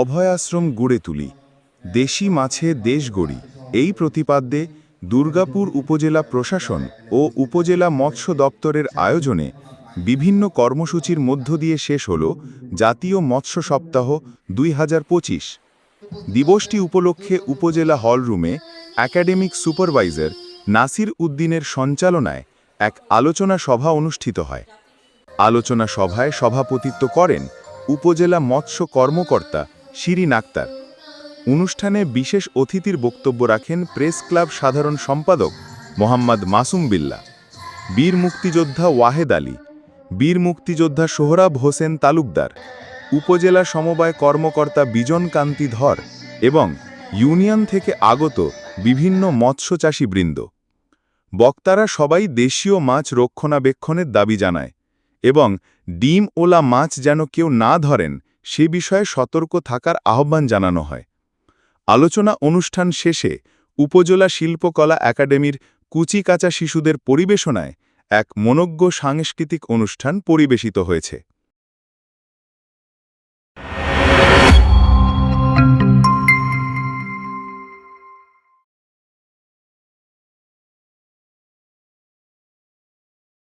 অভয়াশ্রম গড়ে তুলি। দেশি মাছে দেশ গড়ি। এই প্রতিপাদ্যে দুর্গাপুর উপজেলা প্রশাসন ও উপজেলা মৎস্য দপ্তরের আয়োজনে বিভিন্ন কর্মসূচির মধ্য দিয়ে শেষ হল জাতীয় মৎস্য সপ্তাহ দুই হাজার পঁচিশ। দিবসটি উপলক্ষে উপজেলা হলরুমে একাডেমিক সুপারভাইজার নাসির উদ্দিনের সঞ্চালনায় এক আলোচনা সভা অনুষ্ঠিত হয়। আলোচনা সভায় সভাপতিত্ব করেন উপজেলা মৎস্য কর্মকর্তা শিরিন আক্তার। অনুষ্ঠানে বিশেষ অতিথির বক্তব্য রাখেন প্রেস ক্লাব সাধারণ সম্পাদক মোহাম্মদ মাসুম বিল্লা, বীর মুক্তিযোদ্ধা ওয়াহেদ আলী, বীর মুক্তিযোদ্ধা সোহরাব হোসেন তালুকদার, উপজেলা সমবায় কর্মকর্তা বিজন কান্তি ধর এবং ইউনিয়ন থেকে আগত বিভিন্ন মৎস্যচাষী বৃন্দ। বক্তারা সবাই দেশীয় মাছ রক্ষণাবেক্ষণের দাবি জানায় এবং ডিম ওলা মাছ যেন কেউ না ধরেন সে বিষয়ে সতর্ক থাকার আহ্বান জানানো হয়। আলোচনা অনুষ্ঠান শেষে উপজেলা শিল্পকলা একাডেমির কুচিকাচা শিশুদের পরিবেশনায় এক মনজ্ঞ সাংস্কৃতিক অনুষ্ঠান পরিবেশিত হয়েছে।